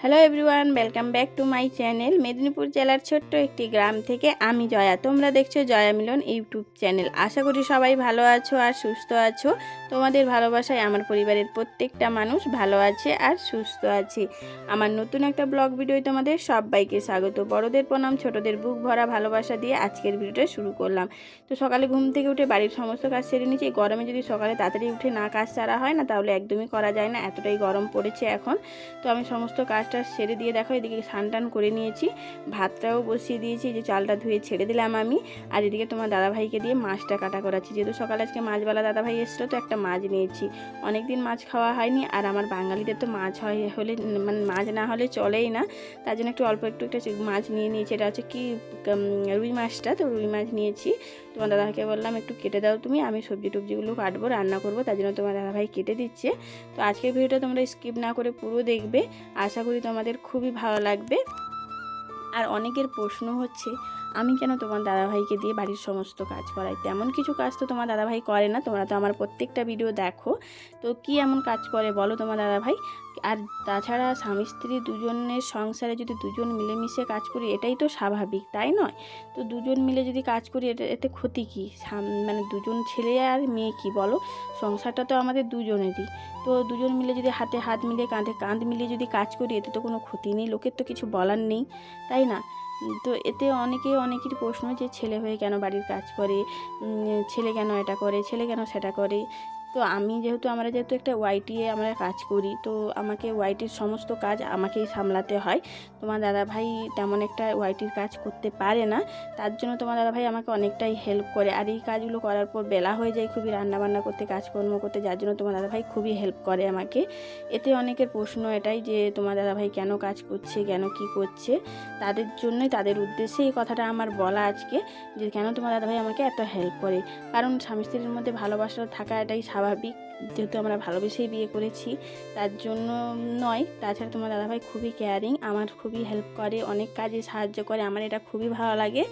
Hello everyone welcome back to my channel Medinipur জেলার ছোট্ট একটি গ্রাম থেকে আমি জয়া। তোমরা দেখছ জয়া মিলন ইউটিউব চ্যানেল আশা করি সবাই ভালো আছো আর সুস্থ আছো। তোমাদের ভালোবাসায় আমার পরিবারের প্রত্যেকটা মানুষ ভালো আছে আর সুস্থ আছে। আমার নতুন একটা ব্লগ ভিডিও তোমাদের সবাইকে স্বাগত। বড়দের প্রণাম, ছোটদের বুক ভরা ভালোবাসা দিয়ে আজকের ভিডিওটা শুরু করলাম। তো সকালে ঘুম থেকে উঠে বাড়ির সমস্ত কাজ সেরে নিয়েছি। গরমে যদি সকালে তাড়াতাড়ি উঠে না কাজ সারা হয় না, তাহলে একদমই করা যায় না। এতটাই গরম পড়েছে এখন। তো আমি সমস্ত কাজটা সেরে দিয়ে দেখো, এদিকে টান করে নিয়েছি। ভাতটাও বসিয়ে দিয়েছি যে চালটা ধুয়ে ছেড়ে দিলাম আমি। আর এদিকে তোমার দাদাভাইকে দিয়ে মাছটা কাটা করাচ্ছি। যেহেতু সকালে আজকে মাছওয়ালা দাদাভাই এসেছিল, তো একটা মাছ নিয়েছি। অনেক দিন মাছ খাওয়া হয়নি আর আমার বাঙালিদের তো মাছ হয় হলে মানে মাছ না হলে চলেই না। তার জন্য একটু অল্প একটু একটা মাছ নিয়ে নিয়েছি। এটা হচ্ছে কি রুই মাছটা, তো রুই মাছ নিয়েছি। তোমার দাদাভাইকে বললাম, একটু কেটে দাও তুমি, আমি সবজি টবজিগুলো কাটবো, রান্না করব। তার জন্য তোমার দাদাভাই কেটে দিচ্ছে। তো আজকের ভিডিওটা তোমরা স্কিপ না করে পুরো দেখবে। আশা করি তোমাদের খুবই ভালো লাগবে। আর অনেকের প্রশ্ন হচ্ছে আমি কেন তোমার দাদাভাইকে দিয়ে বাড়ির সমস্ত কাজ করাই? তেমন কিছু কাজ তো তোমার দাদাভাই করে না, তোমরা তো আমার প্রত্যেকটা ভিডিও দেখো। তো কি এমন কাজ করে বলো তোমার দাদাভাই? আর তাছাড়া স্বামী স্ত্রী দুজনের সংসারে যদি দুজন মিলেমিশে কাজ করি, এটাই তো স্বাভাবিক, তাই নয়? তো দুজন মিলে যদি কাজ করি এটা এতে ক্ষতি কী? মানে দুজন ছেলে আর মেয়ে কি বলো? সংসারটা তো আমাদের দুজনেরই। তো দুজন মিলে যদি হাতে হাত মিলিয়ে কাঁধে কাঁধ মিলিয়ে যদি কাজ করি, এতে তো কোনো ক্ষতি নেই, লোকের তো কিছু বলার নেই, তাই না? তো এতে অনেকে অনেকের প্রশ্ন যে ছেলে হয়ে কেন বাড়ির কাজ করে? ছেলে কেন এটা করে? ছেলে কেন সেটা করে? তো আমি যেহেতু আমরা যেহেতু একটা ওয়াইটিয়ে আমরা কাজ করি, তো আমাকে ওয়াইটির সমস্ত কাজ আমাকেই সামলাতে হয়। তোমার দাদাভাই তেমন একটা ওয়াইটির কাজ করতে পারে না, তার জন্য তোমার দাদাভাই আমাকে অনেকটাই হেল্প করে। আর এই কাজগুলো করার পর বেলা হয়ে যায় খুবই রান্নাবান্না করতে, কাজকর্ম করতে, যার জন্য তোমার দাদাভাই খুবই হেল্প করে আমাকে। এতে অনেকের প্রশ্ন এটাই যে, তোমার দাদাভাই কেন কাজ করছে, কেন কি করছে? তাদের জন্যই তাদের উদ্দেশ্যে এই কথাটা আমার বলা আজকে, যে কেন তোমার দাদাভাই আমাকে এত হেল্প করে। কারণ স্বামী স্ত্রীর মধ্যে ভালোবাসা থাকা এটাই স্বাভাবিক। যেহেতু আমরা ভালোবেসেই বিয়ে করেছি, তার জন্য নয়। তাছাড়া তোমার দাদাভাই খুবই কেয়ারিং আমার খুবই হেল্প করে, অনেক কাজে সাহায্য করে, আমার এটা খুবই ভালো লাগে।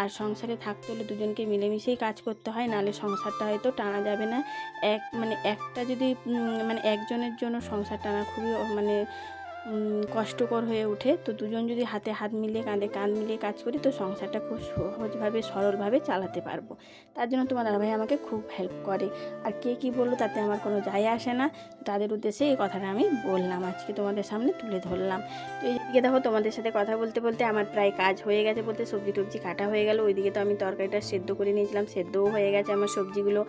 আর সংসারে থাকতে হলে দুজনকে মিলেমিশেই কাজ করতে হয়, নাহলে সংসারটা হয়তো টানা যাবে না। এক মানে একটা যদি মানে একজনের জন্য সংসার টানা খুবই মানে কষ্টকর হয়ে ওঠে। তো দুজন যদি হাতে হাত মিলিয়ে কাঁধে কাঁধ মিলিয়ে কাজ করি, তো সংসারটা খুব সহজভাবে, সরলভাবে চালাতে পারব। তার জন্য তোমার দাদা ভাই আমাকে খুব হেল্প করে। আর কে কী বলল তাতে আমার কোনো যায় আসে না। তাদের উদ্দেশ্যে এই কথাটা আমি বললাম। আজকে তোমাদের সামনে তুলে ধরলাম। তো এইদিকে দেখো তোমাদের সাথে কথা বলতে বলতে আমার প্রায় কাজ হয়ে গেছে বলতে সবজি টবজি কাটা হয়ে গেল। ওইদিকে তো আমি তরকারিটা সেদ্ধ করে নিয়েছিলাম, সেদ্ধও হয়ে গেছে আমার সবজিগুলো।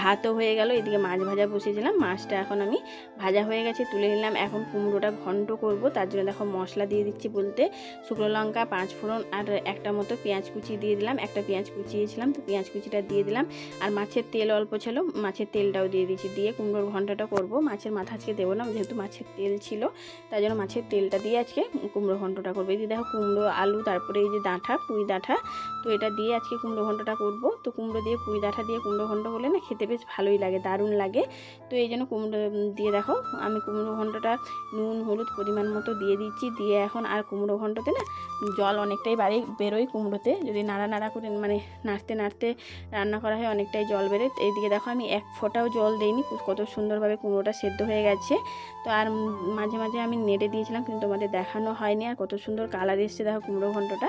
ভাতও হয়ে গেল, এদিকে মাছ ভাজা বসিয়েছিলাম, মাছটা এখন আমি ভাজা হয়ে গেছে, তুলে নিলাম। এখন কুমড়োটা ঘন্ট করব, তার জন্য দেখো মশলা দিয়ে দিচ্ছি বলতে শুকনো লঙ্কা, পাঁচ ফোড়ন আর একটা মতো পেঁয়াজ কুচি দিয়ে দিলাম, একটা পেঁয়াজ কুচিয়েছিলাম, তো পেঁয়াজ কুচিটা দিয়ে দিলাম। আর মাছের তেল অল্প ছিল, মাছের তেলটাও দিয়ে দিয়েছি, দিয়ে কুমড়োর ঘন্টটা করব। মাছের মাথা আজকে দেবো না, যেহেতু মাছের তেল ছিল তাই জন্য মাছের তেলটা দিয়ে আজকে কুমড়ো ঘন্টটা করব। এই যে দেখো কুমড়ো, আলু, তারপরে এই যে ডাঁটা পুঁই ডাঁটা তো এটা দিয়ে আজকে কুমড়ো ঘন্টটা করব। তো কুমড়ো দিয়ে, পুঁই ডাঁটা দিয়ে কুমড়ো ঘন্ট করলে না খেতে বেশ ভালোই লাগে, দারুণ লাগে। তো এই জন্য কুমড়ো দিয়ে দেখো, আমি কুমড়ো ঘন্টটা নুন, হলুদ পরিমাণ মতো দিয়ে দিচ্ছি। দিয়ে এখন আর কুমড়ো ঘন্টতে না জল অনেকটাই বাড়ি, বেরোয় কুমড়োতে। যদি নাড়া নাড়া করে মানে নাড়তে নাড়তে রান্না করা হয়, অনেকটাই জল বেরোয়। এইদিকে দেখো, আমি এক ফোঁটাও জল দিইনি, কত সুন্দরভাবে কুমড়োটা সেদ্ধ হয়ে গেছে। তো আর মাঝে মাঝে আমি নেড়ে দিয়েছিলাম, কিন্তু তোমাদের দেখানো হয়নি আর কত সুন্দর কালার এসছে দেখো কুমড়ো ঘন্টটা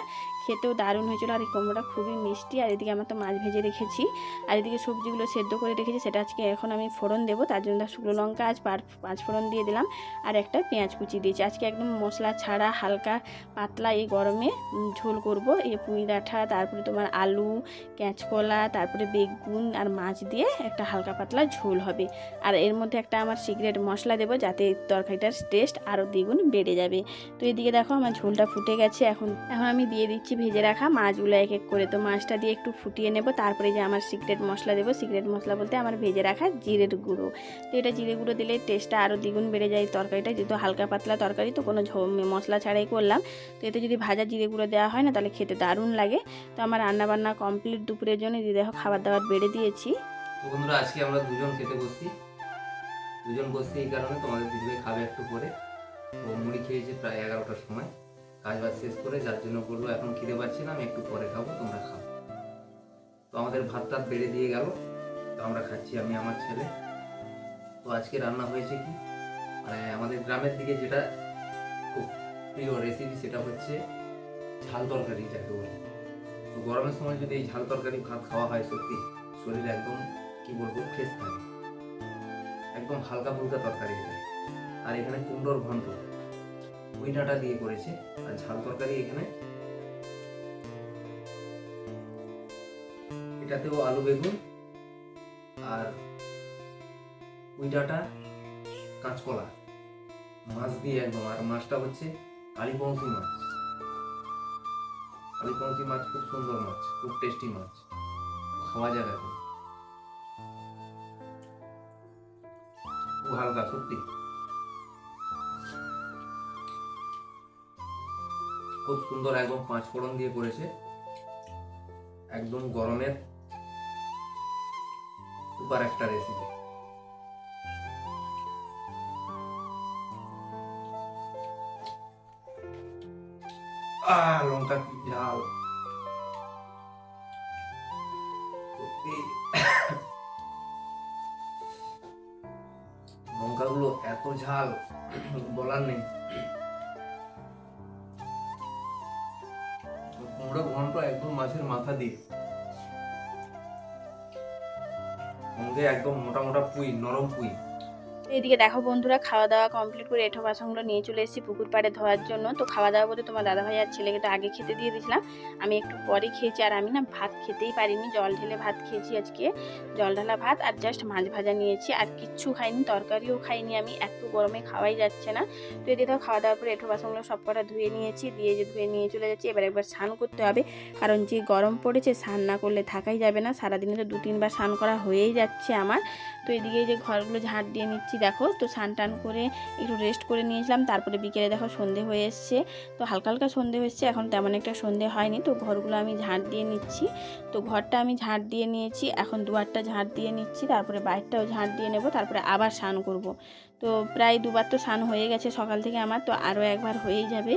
খেতেও দারুণ হয়েছিল। আর এই কুমড়োটা খুবই মিষ্টি। আর এদিকে আমার তো মাছ ভেজে রেখেছি। আর এদিকে সবজিগুলো সেদ্ধ করে রেখেছি। সেটা আজকে এখন আমি ফোড়ন দেবো। তার জন্য শুকনো লঙ্কা, আজ পাঁচ ফোড়ন দিয়ে দিলাম। আর একটা পেঁয়াজ কুচি দিয়েছি। আজকে একদম মশলা ছাড়া হালকা পাতলা এই গরমে ঝোল করব। এই পুঁই ডাঁটা, তারপরে তোমার আলু, কাঁচকলা, তারপরে বেগুন আর মাছ দিয়ে একটা হালকা পাতলা ঝোল হবে। আর এর মধ্যে একটা আমার সিক্রেট মশলা দেবো, যাতে তরকারিটার টেস্ট আরও দ্বিগুণ বেড়ে যাবে। তো এদিকে দেখো আমার ঝোলটা ফুটে গেছে। এখন এখন আমি দিয়ে দিচ্ছি ভেজে রাখা মাছগুলো এক এক করে। তো মাছটা দিয়ে একটু ফুটিয়ে নেব, তারপরে যে আমার সিক্রেট মশলা দেবো, সিক্রেট মশলা বলতে আমার ভেজে রাখা জিরের গুঁড়ো। তো এটা জিরে গুঁড়ো দিলে টেস্টটা আরও দ্বিগুণ বেড়ে যায় তরকারিটা, যেহেতু হালকা পাতলা তরকারি, তো কোনো মশলা ছাড়াই করলাম। তো এতে যদি ভাজা জিরে গুঁড়ো দেওয়া হয় না, তাহলে খেতে দারুণ লাগে। তো আমার রান্নাবান্না কমপ্লিট দুপুরের জন্য দিয়ে দেখো খাবার দাবার বেড়ে দিয়েছি। বন্ধুরা, আজকে আমরা দুজন খেতে বসছি। দুজন বসছি এই কারণে তোমাদের দিদিভাই খাবে একটু পরে। ও মুড়ি খেয়েছে প্রায় এগারোটার সময়। কাজ বাজ শেষ করে যার জন্য বলব এখন খিদে পাচ্ছি না, আমি একটু পরে খাব, তোমরা খাও। তো আমাদের ভাত টাত বেড়ে দিয়ে গেল, তো আমরা খাচ্ছি, আমি, আমার ছেলে। তো আজকে রান্না হয়েছে কি? মানে আমাদের গ্রামের দিকে যেটা খুব প্রিয় রেসিপি সেটা হচ্ছে ঝাল তরকারি, যাকে বলে। তো গরমের সময় যদি এই ঝাল তরকারি, ভাত খাওয়া হয় সত্যি, শরীর একদম, কি বলব ফ্রেশ থাকে। একদম হালকা ফুলকা তরকারি এটা। আর এখানে কুমড়োর ঘন্ট। ওই ডাঁটা দিয়ে করেছে। আর ঝাল তরকারি এখানে। এটাতেও আলু বেগুন আর ওই ডাঁটা কাঁচকলা, মাছ দিয়ে একদম। আর মাছটা হচ্ছে কালীপংসি মাছ। কালীপংসি মাছ খুব সুন্দর মাছ, খুব টেস্টি মাছ। খাওয়া যাবে খুব হালকা, সত্যি। খুব সুন্দর একদম পাঁচ ফোড়ন দিয়ে করেছে। একদম গরমের সুপার একটা রেসিপি লঙ্কা কি ঝাল। সত্যি। লঙ্কাগুলো এত ঝাল, বলার নেই। মাথা দিয়ে। একদম মোটা মোটা পুঁই নরম পুই। এদিকে দেখো বন্ধুরা খাওয়া দাওয়া কমপ্লিট করে এঠো বাসনগুলো নিয়ে চলে এসেছি পুকুর পাড়ে ধোয়ার জন্য। তো খাওয়া দাওয়া বলতে তোমার দাদাভাই আর ছেলেকে তো আগে খেতে দিয়ে দিয়েছিলাম। আমি একটু পরে খেয়েছি আর আমি না ভাত খেতেই পারিনি, জল ঢেলে ভাত খেয়েছি আজকে। জল ঢালা ভাত আর জাস্ট মাছ ভাজা নিয়েছি আর কিচ্ছু খাইনি, তরকারিও খাইনি আমি, এত গরমে খাওয়াই যাচ্ছে না। তো এদিকে তো খাওয়া দাওয়ার পরে এঠো বাসনগুলো সব কটা ধুয়ে নিয়েছি, দিয়ে যে ধুয়ে নিয়ে চলে যাচ্ছি, এবার একবার স্নান করতে হবে। কারণ যে গরম পড়েছে স্নান না করলে থাকাই যাবে না, সারাদিনে তো দু তিনবার স্নান করা হয়েই যাচ্ছে আমার। তো এদিকে যে ঘরগুলো ঝাঁট দিয়ে নিচ্ছি দেখো, তো স্নান টান করে একটু রেস্ট করে নিয়েছিলাম। তারপরে বিকেলে দেখো সন্ধে হয়ে এসছে। তো হালকা হালকা সন্ধে হয়েছে এখন তেমন একটা সন্ধে হয়নি। তো ঘরগুলো আমি ঝাঁট দিয়ে নিচ্ছি। তো ঘরটা আমি ঝাঁট দিয়ে নিয়েছি, এখন দুয়ারটা ঝাঁট দিয়ে নিচ্ছি, তারপরে বাইরটাও ঝাঁট দিয়ে নেব, তারপরে আবার স্নান করব। তো প্রায় দুবার তো স্নান হয়ে গেছে সকাল থেকে আমার, তো আরও একবার হয়েই যাবে।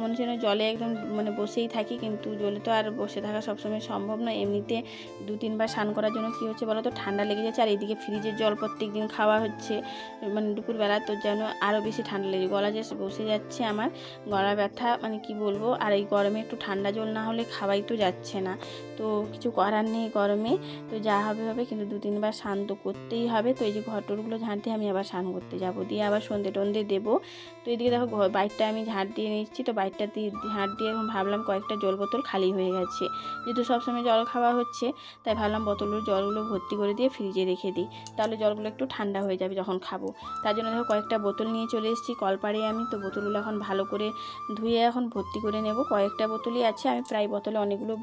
মনে যেন জলে একদম মানে বসেই থাকি, কিন্তু জলে তো আর বসে থাকা সবসময় সম্ভব নয়। এমনিতে দু তিনবার স্নান করার জন্য কী হচ্ছে বলো তো ঠান্ডা লেগে যাচ্ছে, আর এদিকে ফ্রিজের জল প্রত্যেক দিন খাওয়া হচ্ছে। মানে দুপুরবেলা তো যেন আরও বেশি ঠান্ডা লেগে গলা যে বসে যাচ্ছে আমার, গলা ব্যথা মানে কি বলব? আর এই গরমে একটু ঠান্ডা জল না হলে খাওয়াই তো যাচ্ছে না। তো কিছু করার নেই গরমে। তো যা হবে হবে কিন্তু দু তিনবার স্নান তো করতেই হবে। তো এই যে ঘরটরগুলো ঝাঁটতে আমি আবার স্নান করতে যাব। দিয়ে আবার সন্ধে টন্ধে দেবো। তো এদিকে দেখো বাইকটা আমি ঝাঁট দিয়ে নিচ্ছি। তো বাইকটা দিয়ে ঝাঁট দিয়ে এখন ভাবলাম কয়েকটা জল বোতল খালি হয়ে গেছে। যেহেতু সবসময় জল খাওয়া হচ্ছে, তাই ভাবলাম বোতলগুলো জলগুলো ভর্তি করে দিয়ে ফ্রিজে রেখে দিই। তাহলে জলগুলো একটু ঠান্ডা হয়ে যাবে যখন খাব। তার জন্য দেখো কয়েকটা বোতল নিয়ে চলে এসেছি। কলপাড়ে আমি তো বোতলগুলো এখন ভালো করে ধুয়ে এখন ভর্তি করে নেব। কয়েকটা বোতলই আছে। আমি প্রায় বোতলে অনেকগুলো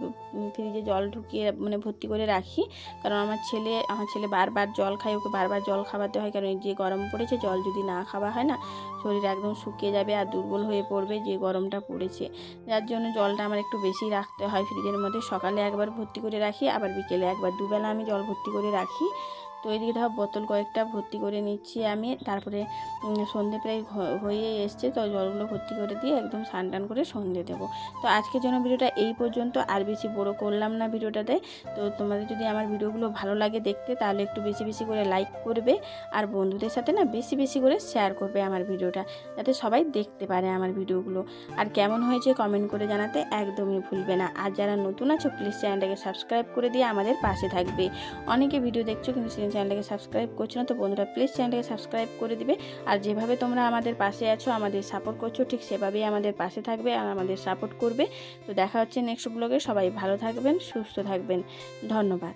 ফ্রিজে জল ঢুকিয়ে মানে ভর্তি করে রাখি। কারণ আমার ছেলে আমার ছেলে বারবার জল খায়, ওকে বারবার জল খাওয়াতে হয়। কারণ যে গরম পড়েছে, জল যদি না খাওয়া হয় না, শরীর একদম শুকিয়ে যাবে আর দুর্বল হয়ে পড়বে যে গরমটা পড়েছে। যার জন্য জলটা আমার একটু বেশি রাখতে হয় ফ্রিজের মধ্যে। সকালে একবার ভর্তি করে রাখি, আবার বিকেলে একবার। দুবেলা আমি জল ভর্তি করে রাখি। তো এদিকে ধর বোতল কয়েকটা ভর্তি করে নিচ্ছি আমি। তারপরে সন্ধে প্রায় হয়ে এসছে, তো জলগুলো ভর্তি করে দিয়ে একদম স্নান টান করে সন্ধে দেবো। তো আজকের জন্য ভিডিওটা এই পর্যন্ত, আর বেশি বড় করলাম না ভিডিওটাতে। তো তোমাদের যদি আমার ভিডিওগুলো ভালো লাগে দেখতে, তাহলে একটু বেশি বেশি করে লাইক করবে, আর বন্ধুদের সাথে না বেশি বেশি করে শেয়ার করবে আমার ভিডিওটা, যাতে সবাই দেখতে পারে আমার ভিডিওগুলো। আর কেমন হয়েছে কমেন্ট করে জানাতে একদমই ভুলবে না। আর যারা নতুন আছো প্লিজ চ্যানেলটাকে সাবস্ক্রাইব করে দিয়ে আমাদের পাশে থাকবে। অনেকে ভিডিও দেখছ, কিন্তু চ্যানেলটাকে সাবস্ক্রাইব করছ না, তো বন্ধুরা প্লিজ চ্যানেলটাকে সাবস্ক্রাইব করে দিবে। আর যেভাবে তোমরা আমাদের পাশে আছো, আমাদের সাপোর্ট করছ, ঠিক সেভাবেই আমাদের পাশে থাকবে আর আমাদের সাপোর্ট করবে। তো দেখা হচ্ছে নেক্সট ব্লগে সবাই ভালো থাকবেন, সুস্থ থাকবেন। ধন্যবাদ।